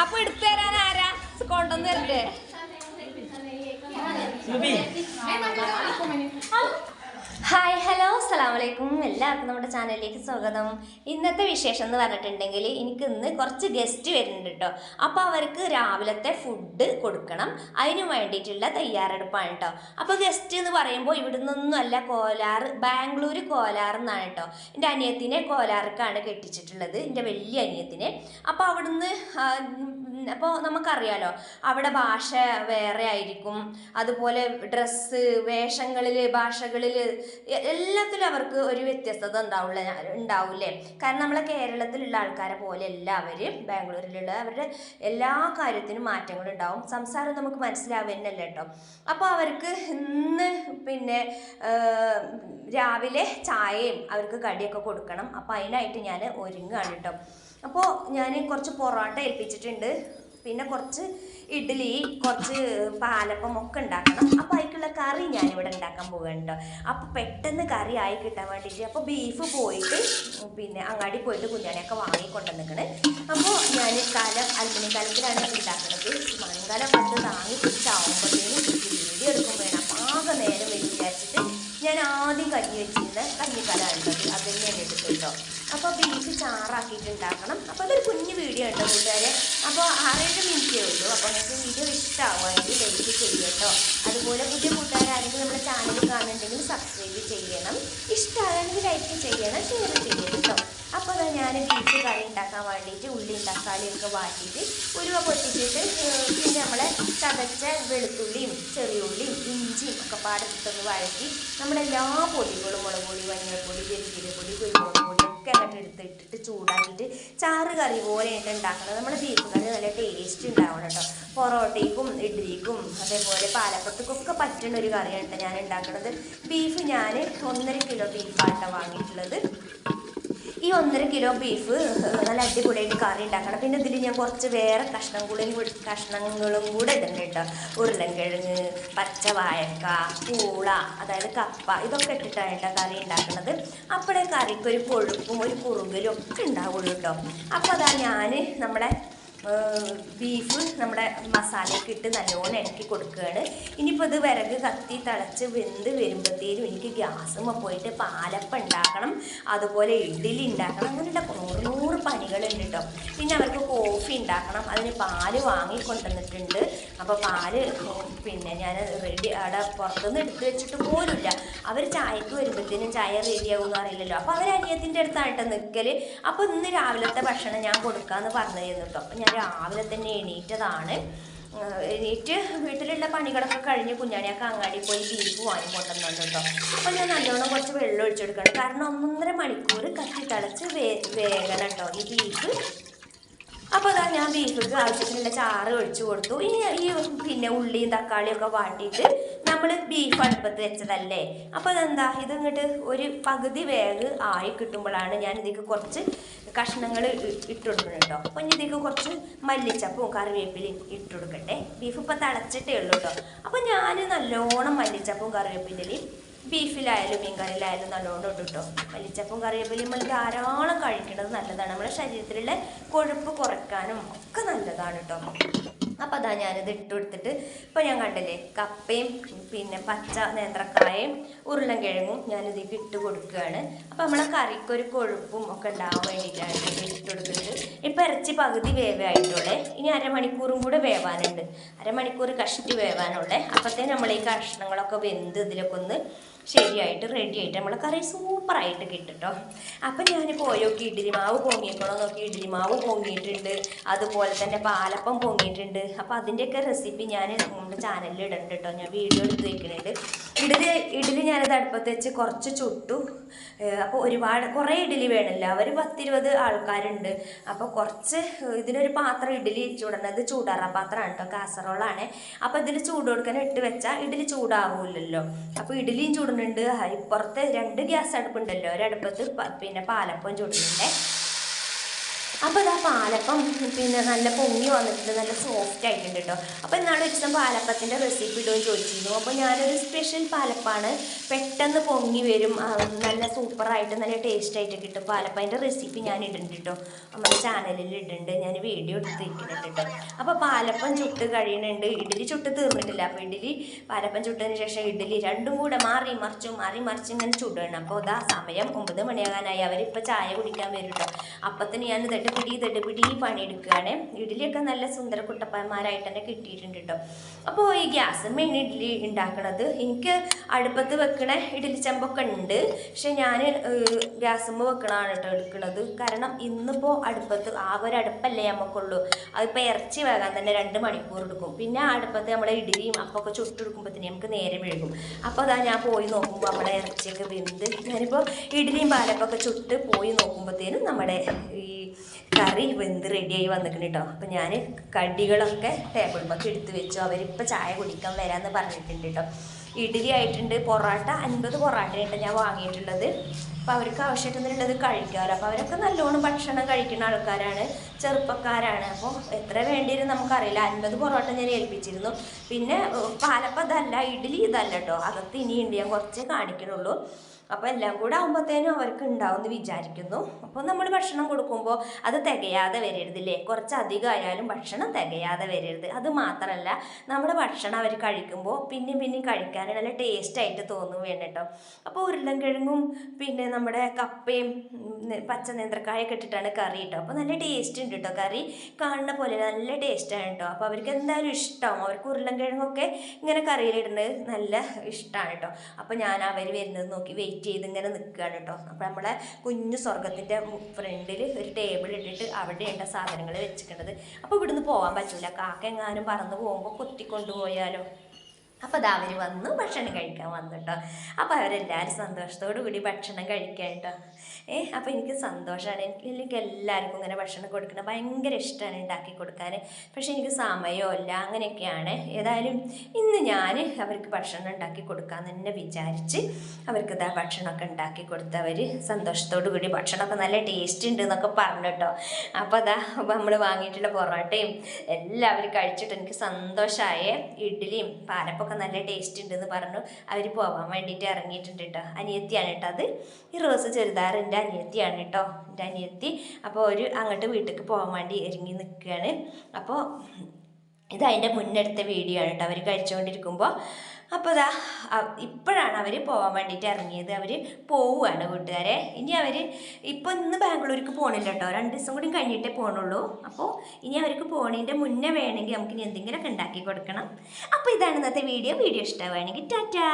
അപ്പൊ എടുത്തു തരാൻ ആരാ? കൊണ്ടുവന്നു തരണ്ടേ ഹായ് ഹലോ അസ്സാം വലൈക്കും എല്ലാവർക്കും നമ്മുടെ ചാനലിലേക്ക് സ്വാഗതം. ഇന്നത്തെ വിശേഷം എന്ന് പറഞ്ഞിട്ടുണ്ടെങ്കിൽ എനിക്ക് ഇന്ന് കുറച്ച് ഗസ്റ്റ് വരുന്നുണ്ട് കേട്ടോ അപ്പോൾ അവർക്ക് രാവിലത്തെ ഫുഡ് കൊടുക്കണം. അതിന് വേണ്ടിയിട്ടുള്ള തയ്യാറെടുപ്പാണ് കേട്ടോ അപ്പോൾ ഗസ്റ്റ് എന്ന് പറയുമ്പോൾ ഇവിടെ നിന്നൊന്നും അല്ല കോലാർ ബാംഗ്ലൂർ കോലാർ എന്നാണ് കേട്ടോ എന്റെ അനിയത്തിനെ കോലാർക്കാണ് കെട്ടിച്ചിട്ടുള്ളത്. എന്റെ വലിയ അനിയത്തിനെ. അപ്പോൾ അവിടുന്ന് അപ്പോൾ നമുക്കറിയാലോ അവിടെ ഭാഷ വേറെ ആയിരിക്കും. അതുപോലെ ഡ്രസ്സ് വേഷങ്ങളിൽ ഭാഷകളിൽ എല്ലാത്തിലും അവർക്ക് ഒരു വ്യത്യസ്തത ഉണ്ടാവില്ല ഉണ്ടാവില്ലേ? കാരണം നമ്മളെ കേരളത്തിലുള്ള ആൾക്കാരെ പോലെ എല്ലാവരും ബാംഗ്ലൂരിലുള്ള അവരുടെ എല്ലാ കാര്യത്തിനും മാറ്റങ്ങൾ ഉണ്ടാവും. സംസാരം നമുക്ക് മനസ്സിലാവുന്നല്ല കേട്ടോ അപ്പോൾ അവർക്ക് ഇന്ന് പിന്നെ രാവിലെ ചായയും അവർക്ക് കടിയൊക്കെ കൊടുക്കണം. അപ്പോൾ അതിനായിട്ട് ഞാൻ ഒരുങ്ങുകയാണ് കേട്ടോ അപ്പോൾ ഞാൻ കുറച്ച് പൊറോട്ട ഏൽപ്പിച്ചിട്ടുണ്ട്. പിന്നെ കുറച്ച് ഇഡ്ഡലി കുറച്ച് പാലപ്പം ഒക്കെ ഉണ്ടാക്കണം. അപ്പോൾ അതിക്കുള്ള കറി ഞാനിവിടെ ഉണ്ടാക്കാൻ പോകുന്നുണ്ട് അപ്പോൾ പെട്ടെന്ന് കറി ആയി കിട്ടാൻ വേണ്ടിയിട്ട് അപ്പോൾ ബീഫ് പോയിട്ട് പിന്നെ അങ്ങാടി പോയിട്ട് കുഞ്ഞാണിയൊക്കെ വാങ്ങിക്കൊണ്ട് നിൽക്കണ് അപ്പോൾ ഞാൻ കാലം അലുമിനിയം കാലത്തിലാണ് ഉണ്ടാക്കുന്നത്. മൺകാലം കൊണ്ട് താങ്ങി പിടിച്ചാവുമ്പോഴത്തേനും വീഡിയോ എടുക്കും വേണം ആകെ നേരം വരും വിചാരിച്ചിട്ട് ഞാൻ ആദ്യം കഞ്ഞി വെച്ചിരുന്ന കഞ്ഞിക്കാലാണ് അത് തന്നെ എടുത്തിട്ടുണ്ടോ കേട്ടോ. അപ്പോൾ ബീഫ് ചാറാക്കിയിട്ട് ഉണ്ടാക്കണം അപ്പോൾ അതൊരു കുഞ്ഞു വീഡിയോ ഉണ്ട് കൂട്ടുകാരെ. അപ്പോൾ ആറേഴ് മിനിറ്റേ ഉള്ളൂ. അപ്പോൾ നിങ്ങൾക്ക് വീഡിയോ ഇഷ്ടമാവുമെങ്കിൽ ലൈക്ക് ചെയ്യും കേട്ടോ അതുപോലെ പുതിയ കൂട്ടുകാരാണെങ്കിൽ നമ്മുടെ ചാനൽ കാണുന്നുണ്ടെങ്കിൽ സബ്സ്ക്രൈബ് ചെയ്യണം. ഇഷ്ടമാണെങ്കിൽ ലൈക്ക് ചെയ്യണം ഷെയർ ചെയ്യണം കേട്ടോ. അപ്പോൾ അതാ ഞാൻ ബീഫ് കറി ഉണ്ടാക്കാൻ വേണ്ടിയിട്ട് ഉള്ളിയും തക്കാളിയൊക്കെ വാട്ടിയിട്ട് ഉരുവ പൊട്ടിച്ചിട്ട് പിന്നെ നമ്മളെ ചതച്ച വെളുത്തുള്ളിയും ചെറിയുള്ളിയും ഇഞ്ചിയും ഒക്കെ പാടത്തിട്ടൊന്ന് വഴറ്റി നമ്മുടെ എല്ലാ പൊടികളും മുളക് പൊടി മഞ്ഞൾപ്പൊടി പൊടി കുരുമുളക് പൊടി ഒക്കെ ഇട്ടിട്ട് ചൂടാക്കിയിട്ട് ചാറ് കറി പോലെയായിട്ട് ഉണ്ടാക്കുന്നത്. നമ്മൾ ബീഫ് കറി നല്ല ടേസ്റ്റ് ഉണ്ടാവണം കേട്ടോ. പൊറോട്ടയ്ക്കും ഇഡ്ഡലിക്കും അതേപോലെ പാലപ്പത്തേക്കും ഒക്കെ പറ്റുന്ന ഒരു കറിയാണ് കേട്ടോ ഞാൻ ഉണ്ടാക്കുന്നത്. ബീഫ് ഞാൻ ഒന്നര കിലോ ബീഫാട്ടോ വാങ്ങിയിട്ടുള്ളത്. ഈ ഒന്നര കിലോ ബീഫ് നല്ല അടിപൊളിയായിട്ട് കറി ഉണ്ടാക്കണം. പിന്നെ ഇതിൽ ഞാൻ കുറച്ച് വേറെ കഷ്ണം കൂടി കഷ്ണങ്ങളും കൂടെ ഇടുന്നുണ്ട് കേട്ടോ. ഉരുളൻകിഴങ്ങ് പച്ച വാഴക്ക പൂള അതായത് കപ്പ ഇതൊക്കെ ഇട്ടിട്ടാണ് കറി ഉണ്ടാക്കുന്നത് അപ്പോഴേ കറിക്ക് ഒരു കൊഴുപ്പും ഒരു കുറുകലും ഒക്കെ ഉണ്ടാവുള്ളൂ കേട്ടോ. അപ്പോൾ അതാ ഞാൻ നമ്മുടെ ബീഫ് നമ്മുടെ മസാലയൊക്കെ ഇട്ട് നല്ലോണം ഇളക്കി കൊടുക്കുകയാണ്. ഇനിയിപ്പോൾ ഇത് വിറക് കത്തി തിളച്ച് വെന്ത് വരുമ്പോഴത്തേനും എനിക്ക് ഗ്യാസും പോയിട്ട് പാലപ്പം ഉണ്ടാക്കണം അതുപോലെ ഇഡ്ഡലി ഉണ്ടാക്കണം അങ്ങനെയുള്ള നൂറ് പണികളുണ്ട് കേട്ടോ പിന്നെ അവർക്ക് കോഫി ഉണ്ടാക്കണം അതിന് പാൽ വാങ്ങിക്കൊണ്ടുവന്നിട്ടുണ്ട്. അപ്പോൾ പാൽ പിന്നെ ഞാൻ റെഡി അവിടെ പുറത്തുനിന്ന് എടുത്ത് വെച്ചിട്ട് പോലുമില്ല. അവർ ചായക്ക് വരുമ്പോഴത്തേനും ചായ റെഡിയാവും എന്ന് അറിയില്ലല്ലോ. അപ്പോൾ അവർ അനിയത്തിന്റെ അടുത്തായിട്ട് നിൽക്കൽ അപ്പോൾ ഇന്ന് രാവിലത്തെ ഭക്ഷണം ഞാൻ കൊടുക്കാമെന്ന് പറഞ്ഞു തരുന്നു കേട്ടോ അപ്പോൾ ഞാൻ രാവിലെ തന്നെ എണീറ്റതാണ്. എണീറ്റ് വീട്ടിലുള്ള പണികളൊക്കെ കഴിഞ്ഞ് കുഞ്ഞാണിയൊക്കെ അങ്ങാടി പോയി ബീഫ് വാങ്ങി കൊണ്ടുവന്നുണ്ട് കേട്ടോ അപ്പോൾ ഞാൻ നല്ലോണം കുറച്ച് വെള്ളം ഒഴിച്ചെടുക്കണം. കാരണം ഒന്നൊന്നര മണിക്കൂർ കത്തി തിളച്ച് വേ വേഗണം കേട്ടോ ഈ ബീഫ്. അപ്പോൾ അതാ ഞാൻ ബീഫിക്ക് ആവശ്യത്തിനുള്ള ചാറ് ഒഴിച്ചു കൊടുത്തു. ഈ പിന്നെ ഉള്ളിയും തക്കാളിയും ഒക്കെ വാട്ടിയിട്ട് നമ്മൾ ബീഫ് അടുപ്പത്ത് വെച്ചതല്ലേ? അപ്പോൾ അതെന്താ? ഇത് ഇങ്ങോട്ട് ഒരു പകുതി വേഗ് ആയി കിട്ടുമ്പോഴാണ് ഞാൻ ഇതിലേക്ക് കുറച്ച് കഷ്ണങ്ങൾ ഇട്ട് കൊടുക്കണം കേട്ടോ. അപ്പോൾ ഇനി ഇതിലേക്ക് കുറച്ച് മല്ലിച്ചപ്പും കറിവേപ്പിലയും ഇട്ട് കൊടുക്കട്ടെ ബീഫ് ഇപ്പോൾ തിളച്ചിട്ടേ ഉള്ളൂ കേട്ടോ. അപ്പോൾ ഞാൻ നല്ലോണം മല്ലിച്ചപ്പും കറിവേപ്പിലയും ബീഫിലായാലും മീൻ കറിയിലായാലും നല്ലോണം ഇട്ടു കേട്ടോ. മല്ലിച്ചപ്പും കറിവേപ്പിലയും നമ്മൾ ധാരാളം കഴിക്കുന്നത് നല്ലതാണ്. നമ്മുടെ ശരീരത്തിലുള്ള കൊഴുപ്പ് കുറയ്ക്കാനും ഒക്കെ നല്ലതാണ് കേട്ടോ. അപ്പോൾ അതാ ഞാനിത് ഇട്ട് കൊടുത്തിട്ട് ഇപ്പോൾ ഞാൻ കണ്ടില്ലേ കപ്പയും പിന്നെ പച്ച നേന്ത്രക്കായയും ഉരുളൻകിഴങ്ങും ഞാനിതിലേക്ക് ഇട്ട് കൊടുക്കുകയാണ്. അപ്പോൾ നമ്മളെ കറിക്കൊരു കൊഴുപ്പും ഒക്കെ ഉണ്ടാവാൻ വേണ്ടിയിട്ടാണ് ഇട്ട് കൊടുക്കുന്നത്. ഇപ്പം ഇറച്ചി പകുതി വേവായിട്ടുള്ളേ ഇനി അരമണിക്കൂറും കൂടെ വേവാനുണ്ട്. അരമണിക്കൂർ കഷ്ടി വേവാനുള്ളേ അപ്പോഴത്തേന് നമ്മൾ ഈ കഷ്ണങ്ങളൊക്കെ വെന്ത് ഇതിലൊക്കെ ഒന്ന് ശരിയായിട്ട് റെഡി ആയിട്ട് നമ്മളെ കറി സൂപ്പറായിട്ട് കിട്ടും അപ്പം ഞാനിപ്പോൾ പോയോക്കി ഇഡ്ഡലി മാവ് പൊങ്ങിക്കണോ നോക്കി. ഇഡ്ഡലി മാവ് പൊങ്ങിയിട്ടുണ്ട്. അതുപോലെ തന്നെ പാലപ്പം പൊങ്ങിയിട്ടുണ്ട്. അപ്പോൾ അതിന്റെയൊക്കെ റെസിപ്പി ഞാൻ നമ്മുടെ ചാനലിൽ ഇടുന്നുണ്ട് കേട്ടോ. ഞാൻ വീഡിയോ എടുത്ത് വെക്കുന്നുണ്ട് ഇഡലി ഇഡലി ഞാനത് അടുപ്പത്ത് വെച്ച് കുറച്ച് ചുട്ടു. അപ്പോൾ ഒരുപാട് കുറേ ഇഡലി വേണമല്ലോ അവർ പത്തിരുപത് ആൾക്കാരുണ്ട്. അപ്പോൾ കുറച്ച് ഇതിനൊരു പാത്രം ഇഡലി ചൂടണത് ചൂടാറ പാത്രമാണ് കേട്ടോ കാസറോളാണ്. അപ്പോൾ ഇതിൽ ചൂട് കൊടുക്കാൻ ഇട്ട് വെച്ചാൽ ഇഡലി ചൂടാവില്ലല്ലോ. അപ്പോൾ ഇഡലിയും ചൂടുന്നുണ്ട്. ഇപ്പുറത്ത് രണ്ട് ഗ്യാസ് അടുപ്പുണ്ടല്ലോ. ഒരടുപ്പത്ത് പിന്നെ പാലപ്പം ചൂടുന്നുണ്ട്. അപ്പോൾ ഇതാ പാലപ്പം പിന്നെ നല്ല പൊങ്ങി വന്നിട്ടുണ്ട് നല്ല സോഫ്റ്റ് ആയിട്ടുണ്ട് കേട്ടോ അപ്പോൾ എന്നാണ് ഒരു ദിവസം പാലപ്പത്തിന്റെ റെസിപ്പി ഇടുമെന്ന് ചോദിച്ചിരുന്നു. അപ്പോൾ ഞാനൊരു സ്പെഷ്യൽ പാലപ്പാണ്. പെട്ടെന്ന് പൊങ്ങി വരും നല്ല സൂപ്പറായിട്ട് നല്ല ടേസ്റ്റ് ആയിട്ട് കിട്ടും. പാലപ്പം റെസിപ്പി ഞാൻ ഇടുന്നുണ്ട് കേട്ടോ നമ്മുടെ ചാനലിൽ ഇടുന്നുണ്ട്. ഞാൻ വീഡിയോ എടുത്തിരിക്കുന്നുണ്ട് കേട്ടോ അപ്പോൾ പാലപ്പം ചുട്ട് കഴിയുന്നുണ്ട്. ഇഡ്ഡലി ചുട്ട് തീർന്നിട്ടില്ല. അപ്പോൾ ഇഡ്ഡലി പാലപ്പം ചുട്ടതിന് ശേഷം ഇഡ്ഡലി രണ്ടും കൂടെ മാറി മറിച്ചു മാറി മറിച്ച് ഇങ്ങനെ ചുടണം അപ്പോൾ ഇതാ സമയം ഒമ്പത് മണിയാകാനായി. അവരിപ്പോൾ ചായ കുടിക്കാൻ വരും കേട്ടോ അപ്പത്തിന് ഞാൻ തട്ടുപിടി തട്ടുപിടി പണിയെടുക്കുകയാണ് ഇഡ്ഡലിയൊക്കെ നല്ല സുന്ദര കുട്ടപ്പന്മാരായിട്ട് തന്നെ കിട്ടിയിട്ടുണ്ട് കേട്ടോ അപ്പോൾ ഈ ഗ്യാസ് മെയിൻ ഇഡ്ഡലി ഉണ്ടാക്കണത്. എനിക്ക് അടുപ്പത്ത് വെക്കണ ഇഡ്ഡലി ചെമ്പൊക്കെ ഉണ്ട്. പക്ഷെ ഞാൻ ഗ്യാസുമ്പ് വെക്കണതാണ് കേട്ടോ എടുക്കുന്നത് കാരണം ഇന്നിപ്പോൾ അടുപ്പത്ത് ആ ഒരു അടുപ്പല്ലേ നമുക്കുള്ളൂ അതിപ്പോൾ ഇറച്ചി വേകാൻ തന്നെ രണ്ട് മണിക്കൂർ എടുക്കും. പിന്നെ അടുപ്പത്ത് നമ്മളെ ഇഡ്ഡലിയും അപ്പൊക്കെ ചുട്ടെടുക്കുമ്പോഴത്തേനും നമുക്ക് നേരെ വിഴുകും അപ്പോൾ അതാ ഞാൻ പോയി നോക്കുമ്പോൾ നമ്മുടെ ഇറച്ചിയൊക്കെ വെന്ത് ഞാനിപ്പോൾ ഇഡ്ഡലിയും പാലപ്പൊക്കെ ചുട്ട് പോയി നോക്കുമ്പോഴത്തേനും നമ്മുടെ ഈ കറി വെന്ത് റെഡിയായി വന്നിട്ടുണ്ട് കേട്ടോ അപ്പം ഞാൻ കടികളൊക്കെ ടേബിളിലൊക്കെ എടുത്ത് വെച്ചു. അവരിപ്പോൾ ചായ കുടിക്കാൻ വരാമെന്ന് പറഞ്ഞിട്ടുണ്ട് കേട്ടോ ഇഡ്ഡലി ആയിട്ടുണ്ട് പൊറോട്ട അൻപത് പൊറോട്ടയായിട്ട് ഞാൻ വാങ്ങിയിട്ടുള്ളത്. അപ്പോൾ അവർക്ക് ആവശ്യമായിട്ടുള്ളത് കഴിക്കാമല്ലോ. അപ്പോൾ അവരൊക്കെ നല്ലോണം ഭക്ഷണം കഴിക്കുന്ന ആൾക്കാരാണ് ചെറുപ്പക്കാരാണ്. അപ്പോൾ എത്ര വേണ്ടിയിരുന്നു നമുക്കറിയില്ല. അൻപത് പൊറോട്ട ഞാൻ ഏൽപ്പിച്ചിരുന്നു. പിന്നെ പാലപ്പം ഇഡ്ഡലി ഇതല്ല കേട്ടോ. അകത്ത് ഇനിയുണ്ട് ഞാൻ കുറച്ച് കാണിക്കണുള്ളൂ. അപ്പോൾ എല്ലാം കൂടെ ആകുമ്പോഴത്തേനും അവർക്ക് ഉണ്ടാവും എന്ന് വിചാരിക്കുന്നു. അപ്പോൾ നമ്മൾ ഭക്ഷണം കൊടുക്കുമ്പോൾ അത് തികയാതെ വരരുതില്ലേ? കുറച്ച് അധികം ആയാലും ഭക്ഷണം തികയാതെ വരരുത്. അത് മാത്രമല്ല നമ്മുടെ ഭക്ഷണം അവർ കഴിക്കുമ്പോൾ പിന്നെയും പിന്നെയും കഴിക്കാൻ നല്ല ടേസ്റ്റ് ആയിട്ട് തോന്നും വേണം കേട്ടോ അപ്പോൾ ഉരുളൻകിഴങ്ങും പിന്നെ നമ്മുടെ കപ്പയും പച്ച നേന്ത്രക്കായൊക്കെ ഇട്ടിട്ടാണ് കറി കേട്ടോ അപ്പോൾ നല്ല ടേസ്റ്റ് ഉണ്ട് കേട്ടോ കറി. കാണുന്ന പോലെ നല്ല ടേസ്റ്റാണ് കേട്ടോ അപ്പോൾ അവർക്ക് എന്തായാലും ഇഷ്ടമാവും അവർക്ക് ഉരുളൻകിഴങ്ങൊക്കെ ഇങ്ങനെ കറിയിലിടുന്നത് നല്ല ഇഷ്ടമാണ് കേട്ടോ അപ്പോൾ ഞാൻ അവർ വരുന്നത് നോക്കി വെയിറ്റ് ചെയ്ത് ഇങ്ങനെ നിൽക്കുകയാണ് കേട്ടോ അപ്പോൾ നമ്മളെ കുഞ്ഞു സ്വർഗത്തിന്റെ ഫ്രണ്ടിൽ ഒരു ടേബിൾ ഇട്ടിട്ട് അവിടെയുണ്ട് സാധനങ്ങൾ വെച്ചിട്ടുണ്ടത് അപ്പോൾ ഇവിടുന്ന് പോകാൻ പറ്റില്ല കാക്ക എങ്ങാനും പറന്ന് പോകുമ്പോൾ കൊത്തിക്കൊണ്ടുപോയാലോ അപ്പോൾ അത് അവർ വന്നു ഭക്ഷണം കഴിക്കാൻ വന്നു കേട്ടോ അപ്പോൾ അവരെല്ലാവരും സന്തോഷത്തോടു കൂടി ഭക്ഷണം കഴിക്കാൻ കേട്ടോ ഏ അപ്പോൾ എനിക്ക് സന്തോഷമാണ് എനിക്ക് എനിക്ക് എല്ലാവർക്കും ഇങ്ങനെ ഭക്ഷണം കൊടുക്കണം ഭയങ്കര ഇഷ്ടമാണ് ഉണ്ടാക്കി കൊടുക്കാൻ. പക്ഷേ എനിക്ക് സമയമില്ല അങ്ങനെയൊക്കെയാണ്. ഏതായാലും ഇന്ന് ഞാൻ അവർക്ക് ഭക്ഷണം ഉണ്ടാക്കി കൊടുക്കാൻ തന്നെ വിചാരിച്ച് അവർക്ക് ഇതാ ഭക്ഷണമൊക്കെ ഉണ്ടാക്കി കൊടുത്തവർ സന്തോഷത്തോടു കൂടി ഭക്ഷണമൊക്കെ നല്ല ടേസ്റ്റ് ഉണ്ട് എന്നൊക്കെ പറഞ്ഞു കേട്ടോ അപ്പോൾ അതാ നമ്മൾ വാങ്ങിയിട്ടുള്ള പൊറോട്ടയും എല്ലാവരും കഴിച്ചിട്ട് എനിക്ക് സന്തോഷമായ ഇഡ്ഡലിയും പാലപ്പൊക്കെ നല്ല ടേസ്റ്റ് ഉണ്ടെന്ന് പറഞ്ഞു. അവർ പോവാൻ വേണ്ടിയിട്ട് ഇറങ്ങിയിട്ടുണ്ട് കേട്ടോ അനിയത്തിയാണ് കേട്ടോ അത്. ഈ റോസ് ചെറുതാർ എന്റെ അനിയത്തിയാണ് കേട്ടോ എന്റെ അനിയത്തി. അപ്പോൾ ഒരു അങ്ങോട്ട് വീട്ടിലേക്ക് പോകാൻ വേണ്ടി ഇറങ്ങി നിൽക്കുകയാണ് അപ്പോൾ ഇത് അതിന്റെ മുന്നെടുത്ത വീഡിയോ ആണ് കേട്ടോ അവർ കഴിച്ചുകൊണ്ടിരിക്കുമ്പോൾ അപ്പോൾ ഇതാ ഇപ്പോഴാണ് അവർ പോകാൻ വേണ്ടിയിട്ട് ഇറങ്ങിയത് അവർ പോവുകയാണ് വീട്ടുകാരെ ഇനി അവർ ഇപ്പോൾ ഇന്ന് ബാംഗ്ലൂർക്ക് പോകണില്ല കേട്ടോ രണ്ട് ദിവസം കൂടി കഴിഞ്ഞിട്ടേ പോകണുള്ളൂ അപ്പോൾ ഇനി അവർക്ക് പോകണതിന്റെ മുന്നേ വേണമെങ്കിൽ നമുക്ക് ഇനി എന്തെങ്കിലുമൊക്കെ ഉണ്ടാക്കി കൊടുക്കണം. അപ്പോൾ ഇതാണ് ഇന്നത്തെ വീഡിയോ. വീഡിയോ ഇഷ്ടമാവുകയാണെങ്കിൽ ടാറ്റാ.